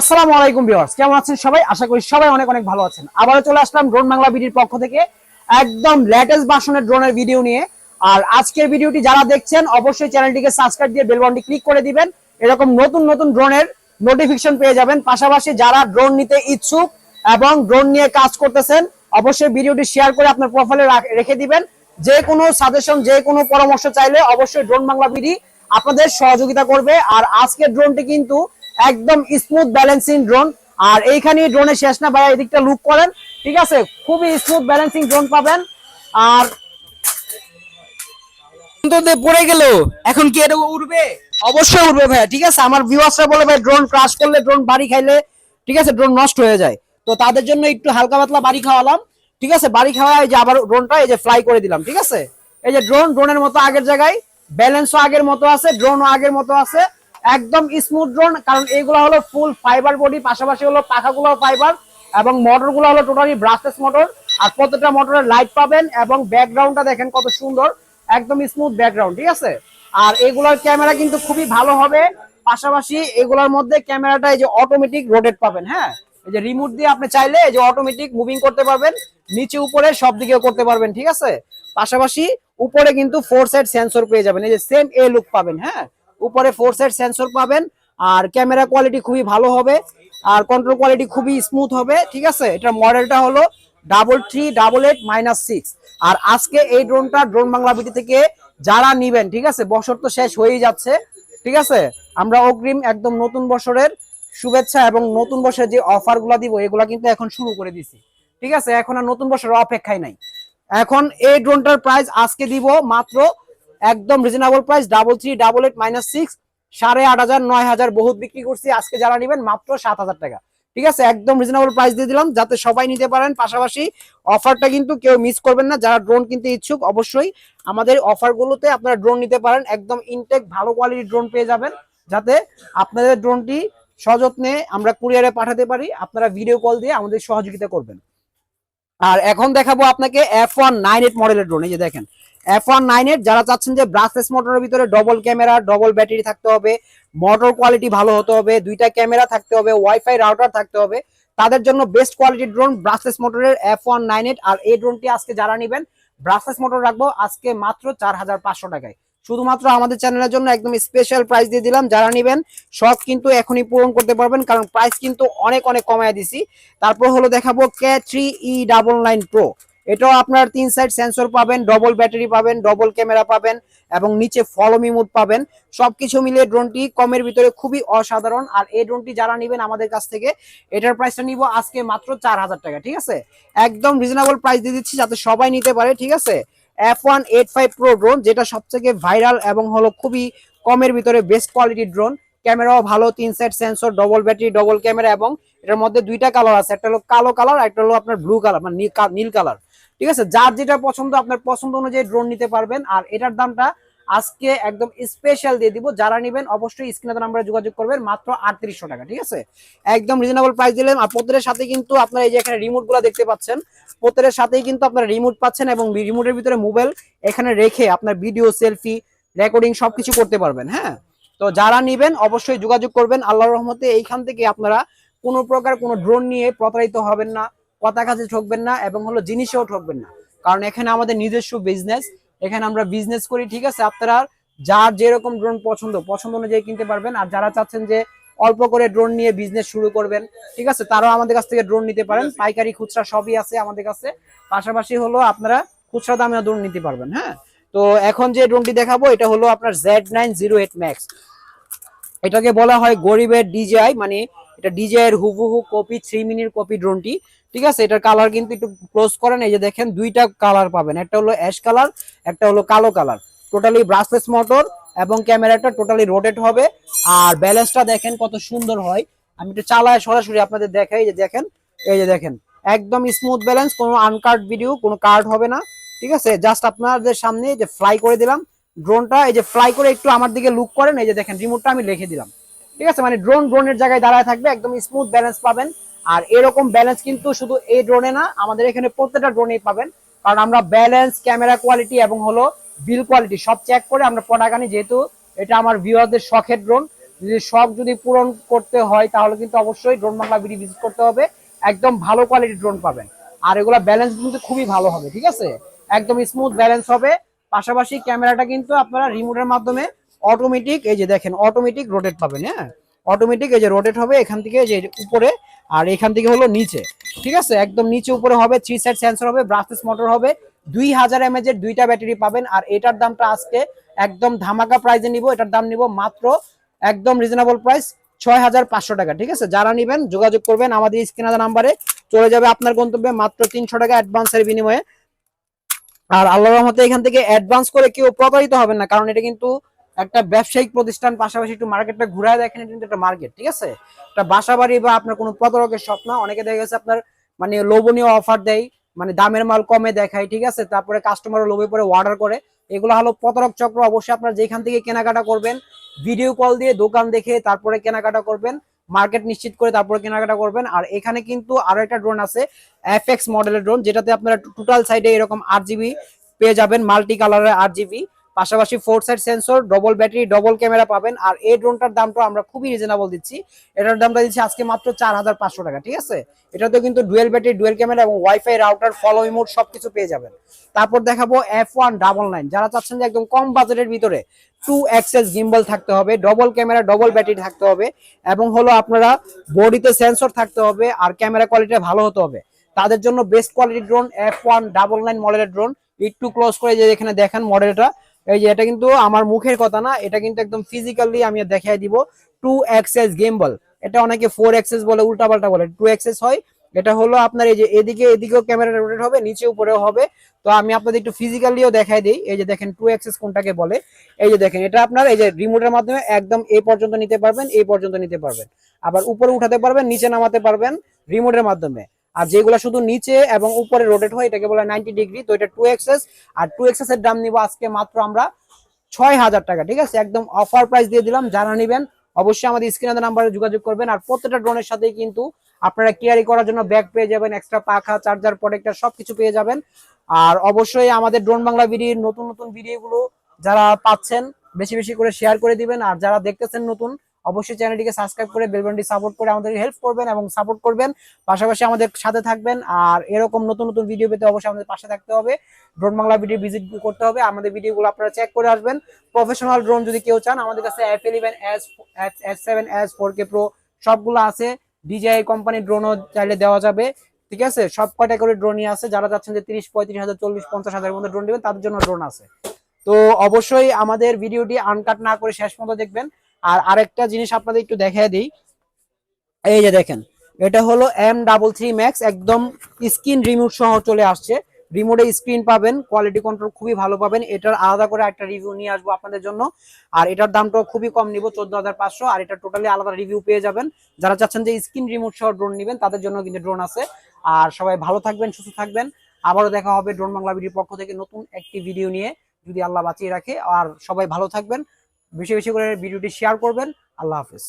আসসালামু আলাইকুম ভিউয়ার্স, কেমন আছেন সবাই? আশা করি সবাই অনেক অনেক ভালো আছেন। আবারও চলে আসলাম ড্রোন বাংলা বিডির পক্ষ থেকে একদম লেটেস্ট ভার্সনের ড্রোনের ভিডিও নিয়ে। আর আজকের ভিডিওটি যারা দেখছেন, অবশ্যই চ্যানেলটিকে সাবস্ক্রাইব দিয়ে বেল ক্লিক করে দিবেন। এরকম নতুন নতুন ড্রোনের নোটিফিকেশন পেয়ে যাবেন। পাশাপাশি যারা ড্রোন নিতে ইচ্ছুক এবং ড্রোন নিয়ে কাজ করতেছেন, অবশ্যই ভিডিওটি শেয়ার করে আপনার প্রোফাইলে রেখে দিবেন। যে কোনো সাজেশন যে কোনো পরামর্শ চাইলে অবশ্যই ড্রোন বাংলা বিডি আপনাদের সহযোগিতা করবে। আর আজকের ড্রোনটি কিন্তু একদম স্মুথ ব্যালেন্সিং ড্রোন আর এইখানে ড্রোনে শেষ না ভাইয়া, এদিকটা লুক করেন। ঠিক আছে? খুবই স্মুথ ব্যালেন্সিং ড্রোন পাবেন। আর পড়ে গেল। এখন কি এটা অবশ্যই ভাইয়া, ঠিক আছে? আমার বলে ভাই ড্রোন ক্রাশ করলে ড্রোন বাড়ি খাইলে, ঠিক আছে? ড্রোন নষ্ট হয়ে যায়। তো তাদের জন্য একটু হালকা পাতলা বাড়ি খাওয়ালাম। ঠিক আছে? বাড়ি খাওয়া এই যে আবার ড্রোনটা এই যে ফ্লাই করে দিলাম, ঠিক আছে? এই যে ড্রোন ড্রোনের মতো আগের জায়গায়। ব্যালেন্সও আগের মতো আছে ড্রোনও আগের মতো আছে। একদম স্মুথ ড্রোন কারণ এগুলো হলো ফুল ফাইবার বডি পাশাপাশি হলো পাখাগুলো ফাইবার এবং মোটরগুলো হলো টোটালি ব্রাসলেস মোটর আর প্রত্যেকটা মোটরের লাইট পাবেন, এবং ব্যাকগ্রাউন্ডটা দেখেন কত সুন্দর, একদম স্মুথ ব্যাকগ্রাউন্ড ঠিক আছে? আর এগুলোর ক্যামেরা কিন্তু খুবই ভালো হবে, পাশাপাশি এগুলোর মধ্যে ক্যামেরাটা এই যে অটোমেটিক রোটেট পাবেন হ্যাঁ? এই যে রিমোট দিয়ে আপনি চাইলে এই যে অটোমেটিক মুভিং করতে পারবেন, নিচে, উপরে সব দিকে করতে পারবেন, ঠিক আছে? পাশাপাশি উপরে কিন্তু ফোর সাইড সেন্সর পেয়ে যাবেন, এই যে সেম এ লুক পাবেন হ্যাঁ? উপরে ফোর সাইড সেন্সর পাবেন, আর ক্যামেরা কোয়ালিটি খুবই ভালো হবে, আর কন্ট্রোল কোয়ালিটি খুবই স্মুথ হবে, ঠিক আছে? এটার মডেলটা হলো double three double eight minus six আর আজকে এই ড্রোনটা ড্রোন বাংলা বিটি থেকে যারা নিবেন, ঠিক আছে? বছর তো শেষ হয়েই যাচ্ছে, ঠিক আছে? আমরা অগ্রিম একদম নতুন বছরের শুভেচ্ছা এবং নতুন বছরের যে অফারগুলা দিব, এগুলা কিন্তু এখন শুরু করে দিছি, ঠিক আছে? এখন আর নতুন বছরের অপেক্ষায় নাই। এখন এই ড্রোনটার প্রাইস আজকে দিব মাত্র একদম reasonable price double three double eight minus six সাড়ে আট হাজার, নয় হাজার বহুত বিক্রি করছি। আজকে যারা নেবেন, মাত্র সাত হাজার টাকা। ঠিক আছে? একদম রিজনেবল প্রাইস দিয়ে দিলাম, যাতে সবাই নিতে পারেন। পাশাপাশি অফারটা কিন্তু কেউ মিস করবেন না। যারা ড্রোন কিনতে ইচ্ছুক, অবশ্যই আমাদের অফারগুলোতে আপনারা ড্রোন নিতে পারেন। একদম ইনটেক ভালো কোয়ালিটির ড্রোন পেয়ে যাবেন, যাতে আপনাদের ড্রোনটি সযত্নে আমরা কুরিয়ারে পাঠাতে পারি। আপনারা ভিডিও কল দিয়ে আমাদের সহযোগিতা করবেন। আর এখন দেখাবো আপনাকে এফ ওয়ান নাইন এইট মডেলের ড্রোন এই যে দেখেন। এফ ওয়ান নাইন এইট যারা চাচ্ছেন যে ব্রাসলেস মোটরের ভিতরে ডবল ক্যামেরা ডবল ব্যাটারি থাকতে হবে মোটর কোয়ালিটি ভালো হতে হবে, দুইটা ক্যামেরা থাকতে হবে ওয়াইফাই রাউটার থাকতে হবে, তাদের জন্য বেস্ট কোয়ালিটির ড্রোন ব্রাসলেস মোটরের এফ ওয়ান নাইন এইট আর এই ড্রোনটি আজকে যারা নেবেন ব্রাসলেস মোটর রাখব আজকে মাত্র চার হাজার পাঁচশো টাকায়। শুধুমাত্র আমাদের চ্যানেলের জন্য একদম স্পেশাল প্রাইস দিয়ে দিলাম, যারা নেবেন, সব কিন্তু এখনই পূরণ করতে পারবেন, কারণ প্রাইস কিন্তু অনেক অনেক কমায় দিছি। তারপর হলো দেখাবো K three E double nine pro এটাও আপনার তিন সাইড সেন্সর পাবেন ডবল ব্যাটারি পাবেন ডবল ক্যামেরা পাবেন এবং নিচে ফলোমি মুড পাবেন। সবকিছু মিলিয়ে ড্রোনটি কমের ভিতরে খুবই অসাধারণ। আর এই ড্রোনটি যারা নেবেন আমাদের কাছ থেকে, এটার প্রাইসটা নিব আজকে মাত্র চার হাজার টাকা, ঠিক আছে? একদম রিজনেবল প্রাইস দিয়ে দিচ্ছি যাতে সবাই নিতে পারে, ঠিক আছে? F one eight five pro drone যেটা সবথেকে ভাইরাল এবং হলো খুবই কমের ভিতরে বেস্ট কোয়ালিটির ড্রোন ক্যামেরাও ভালো, তিন side sensor double battery double camera এবং এটার মধ্যে দুইটা কালার আছে। একটা হলো কালো কালার একটা হলো আপনার ব্লু কালার মানে নীল কালার ঠিক আছে? যার যেটা পছন্দ, আপনার পছন্দ অনুযায়ী ড্রোন নিতে পারবেন। আর এটার দামটা আজকে একদম স্পেশাল দিয়ে দিব। যারা নেবেন, অবশ্যই স্ক্রিনে নাম্বারে যোগাযোগ করবেন। মাত্র আটত্রিশশো টাকা, ঠিক আছে? একদম রিজনেবল প্রাইস দিলেন। আর প্রত্যেকের সাথে কিন্তু আপনারা এই যে এখানে রিমোটগুলা দেখতে পাচ্ছেন, প্রত্যেকের সাথেই কিন্তু আপনারা রিমোট পাচ্ছেন এবং রিমোটের ভিতরে মোবাইল এখানে রেখে আপনার ভিডিও সেলফি রেকর্ডিং সবকিছু করতে পারবেন হ্যাঁ? তো যারা নিবেন, অবশ্যই যোগাযোগ করবেন। আল্লাহর রহমতে এইখান থেকে আপনারা কোনো প্রকার কোনো ড্রোন নিয়ে প্রতারিত হবেন না। কথা কাজে ঠকবেন না এবং হলো জিনিসেও ঠকবেন না। কারণ এখানে আমাদের নিজস্ব বিজনেস এখানে আমরা বিজনেস করি, ঠিক আছে? আপনারা যার যেরকম ড্রোন পছন্দ পছন্দ অনুযায়ী কিনতে পারবেন। আর যারা চাচ্ছেন যে অল্প করে ড্রোন নিয়ে বিজনেস শুরু করবেন, ঠিক আছে? তারাও আমাদের কাছ থেকে ড্রোন নিতে পারেন। পাইকারি খুচরা সবই আছে আমাদের কাছে। পাশাপাশি হলো আপনারা খুচরা দামে ড্রোন নিতে পারবেন হ্যাঁ? তো এখন যে ড্রোনটি দেখাবো, এটা হলো আপনার Z nine zero eight max এটাকে বলা হয় গরিবের ডিজিআই মানে এটা ডিজিআই এর হুবহু কপি থ্রি মিনিট কপি ড্রোনটি ঠিক আছে? এটার কালার কিন্তু একটু ক্লোজ করেন, এই যে দেখেন, দুইটা কালার পাবেন। একটা হলো অ্যাশ কালার একটা হলো কালো কালার টোটালি ব্রাসলেস মোটর এবং ক্যামেরাটা টোটালি রোটেট হবে। আর ব্যালেন্সটা দেখেন কত সুন্দর হয়। আমি একটু চালায় সরাসরি আপনাদের দেখাই যে দেখেন, এই যে দেখেন। একদম স্মুথ ব্যালেন্স কোনো আনকার্ড ভিডিও কোনো কার্ড হবে না। ঠিক আছে? জাস্ট আপনাদের সামনে যে ফ্লাই করে দিলাম ড্রোনটা এই যে ফ্লাই করে একটু আমার দিকে লুক করেন, এই যে দেখেন রিমোটটা আমি রেখে দিলাম। ঠিক আছে? মানে ড্রোন ড্রোনের জায়গায় দাঁড়ায় থাকবে, একদম স্মুথ ব্যালেন্স পাবেন। আর এরকম ব্যালেন্স কিন্তু শুধু এই ড্রোনে না, আমাদের এখানে প্রত্যেকটা ড্রোনেই পাবেন। কারণ আমরা ব্যালেন্স ক্যামেরা কোয়ালিটি এবং হলো বিল কোয়ালিটি সব চেক করে আমরা প্রোডাক্ট আনি। যেহেতু এটা আমার ভিউয়ারদের শখের ড্রোন যদি শখ যদি পূরণ করতে হয়, তাহলে কিন্তু অবশ্যই ড্রোন বাংলা বিডি ভিজিট করতে হবে। একদম ভালো কোয়ালিটির ড্রোন পাবেন। আর এগুলা ব্যালেন্স কিন্তু খুবই ভালো হবে, ঠিক আছে? একদম স্মুথ ব্যালেন্স হবে। পাশাপাশি ক্যামেরাটা কিন্তু আপনারা রিমোটের মাধ্যমে অটোমেটিক এই যে দেখেন অটোমেটিক রোটেট পাবেন হ্যাঁ? অটোমেটিক এই যে রোটেট হবে এখান থেকে যে উপরে, আর এখান থেকে হলো নিচে, ঠিক আছে? একদম নিচে উপরে হবে থ্রি সাইড সেন্সর হবে ব্রাসলেস মোটর হবে, দুই হাজার এমএজ এর দুইটা ব্যাটারি পাবেন, আর এটার দামটা আজকে একদম ধামাকা প্রাইজে নিব, এটার দাম নিব মাত্র একদম রিজনেবল প্রাইস ছয় হাজার পাঁচশো টাকা, ঠিক আছে? যারা নিবেন, যোগাযোগ করবেন আমাদের স্ক্রিনার নাম্বারে চলে যাবে আপনার গন্তব্যে মাত্র তিনশো টাকা অ্যাডভান্সের বিনিময়ে। আর আল্লাহর রহমতে এখান থেকে অ্যাডভান্স করে কেউ প্রতারিত হবেন না, কারণ এটা কিন্তু একটা ব্যবসায়িক প্রতিষ্ঠান, পাশাপাশি একটু মার্কেটটা ঘুরায় দেখেন, এটা কিন্তু একটা মার্কেট ঠিক আছে? একটা বাসা বাড়ি বা আপনার কোনো প্রতারকের স্বপ্ন অনেকে দেখা গেছে আপনার মানে লোভনীয় অফার দেয় মানে দামের মাল কমে দেখায়, ঠিক আছে? তারপরে কাস্টমার লোভে পরে অর্ডার করে। এগুলো হলো প্রতারক চক্র, অবশ্যই আপনার যেখান থেকে কেনাকাটা করবেন ভিডিও কল দিয়ে দোকান দেখে তারপরে কেনাকাটা করবেন। মার্কেট নিশ্চিত করে তারপরে কেনাকাটা করবেন। আর এখানে কিন্তু আরও একটা ড্রোন আছে এফএক্স মডেলের ড্রোন যেটাতে আপনারা টোটাল সাইডে এরকম আট জিবি পেয়ে যাবেন মাল্টি কালারের আট জিবি পাশাপাশি four side sensor double battery double camera পাবেন। আর এই ড্রোনটার দামটা আমরা খুবই রিজনেবল দিচ্ছি। এটার দামটা দিচ্ছি আজকে মাত্র চার হাজার পাঁচশো টাকা, ঠিক আছে? এটাতে কিন্তু ডুয়েল ব্যাটারি ডুয়েল ক্যামেরা এবং ওয়াইফাই রাউটার ফলো ইমোট সবকিছু পেয়ে যাবেন। তারপর দেখাবো এফ ওয়ান ডাবল নাইন যারা চাচ্ছেন যে একদম কম বাজেটের ভিতরে টু এক্সেস গিম্বল থাকতে হবে ডবল ক্যামেরা ডবল ব্যাটারি থাকতে হবে, এবং হলো আপনারা বডিতে সেন্সর থাকতে হবে, আর ক্যামেরা কোয়ালিটি ভালো হতে হবে। তাদের জন্য বেস্ট কোয়ালিটির drone F one double nine মডেলের ড্রোন একটু ক্লোজ করে যে এখানে দেখেন মডেলটা এই যে এটা কিন্তু আমার মুখের কথা না, এটা কিন্তু একদম ফিজিক্যালি আমি দেখাই দিব। টু এক্সেস গেম বল এটা অনেকে ফোর এক্সেস বলে, উল্টাপাল্টা বলে। টু এক্সেস হয়, এটা হলো আপনার এই যে এদিকে, এদিকেও ক্যামেরা রোটেট হবে নিচে উপরেও হবে। তো আমি আপনাদের একটু ফিজিক্যালিও দেখাই দিই। এই যে দেখেন টু এক্সেস কোনটাকে বলে। এই যে দেখেন, এটা আপনার এই যে রিমোটের মাধ্যমে একদম এই পর্যন্ত নিতে পারবেন এই পর্যন্ত নিতে পারবেন। আবার উপরে উঠাতে পারবেন, নিচে নামাতে পারবেন রিমোটের মাধ্যমে। আর যেগুলো শুধু নিচে এবং উপরে রোটেট হয়, এটাকে বলে নাইনটি ডিগ্রি তো এটা টু এক্সেস আর টু এক্সেস এর দাম নিব আজকে মাত্র আমরা ছয় হাজার টাকা, ঠিক আছে? একদম অফার প্রাইস দিয়ে দিলাম, যারা নিবেন অবশ্যই আমাদের স্ক্রিনের নাম্বারে যোগাযোগ করবেন, আর প্রত্যেকটা ড্রোনের সাথেই কিন্তু আপনারা ক্যারি করার জন্য ব্যাগ পেয়ে যাবেন এক্সট্রা পাখা চার্জার প্রোটেক্টর সবকিছু পেয়ে যাবেন। আর অবশ্যই আমাদের ড্রোন বাংলা ভিডিওর নতুন নতুন ভিডিওগুলো যারা পাচ্ছেন, বেশি বেশি করে শেয়ার করে দিবেন, আর যারা দেখতেছেন নতুন অবশ্যই চ্যানেলটিকে সাবস্ক্রাইব করে বেলবনটি সাপোর্ট করে আমাদের হেল্প করবেন এবং সাপোর্ট করবেন। পাশাপাশি আমাদের সাথে থাকবেন আর এরকম নতুন নতুন ভিডিও পেতে অবশ্যই আমাদের পাশে থাকতে হবে। ড্রোন বাংলা ভিডিও ভিজিট করতে হবে। আমাদের ভিডিওগুলো আপনারা চেক করে আসবেন। প্রফেশনাল ড্রোন যদি কেউ চান, আমাদের কাছে F eleven S S seven S four K pro সবগুলো আছে। ডিজিআই কোম্পানির ড্রোনও চাইলে দেওয়া যাবে। ঠিক আছে? সব ক্যাটাগরি ড্রোনই আছে। যারা যাচ্ছেন যে তিরিশ, পঁয়ত্রিশ হাজার, চল্লিশ, পঞ্চাশ হাজারের মধ্যে ড্রোন নেবেন, তাদের জন্য ড্রোন আছে। তো অবশ্যই আমাদের ভিডিওটি আনকাট না করে শেষ পর্যন্ত দেখবেন। আর আরেকটা জিনিস আপনাদের একটু দেখাই দিই। এই যে দেখেন, এটা হলো এম ডাবল থ্রি ম্যাক্স একদম স্ক্রিন রিমোট সহ চলে আসছে। রিমোটে স্ক্রিন পাবেন, কোয়ালিটি কন্ট্রোল খুবই ভালো পাবেন। এটার আলাদা করে একটা রিভিউ নিয়ে আসব আপনাদের জন্য। আর এটার দামটাও খুবই কম নিব, চোদ্দ হাজার পাঁচশো। আর এটা টোটালি আলাদা রিভিউ পেয়ে যাবেন। যারা চাচ্ছেন যে স্ক্রিন রিমোট সহ ড্রোন নেবেন, তাদের জন্য কিন্তু ড্রোন আছে। আর সবাই ভালো থাকবেন, সুস্থ থাকবেন। আবারও দেখা হবে ড্রোন বাংলা ভিডিওর পক্ষ থেকে নতুন একটি ভিডিও নিয়ে, যদি আল্লাহ বাঁচিয়ে রাখে। আর সবাই ভালো থাকবেন। বেশি বেশি করে ভিডিওটি শেয়ার করবেন। আল্লাহ হাফেজ।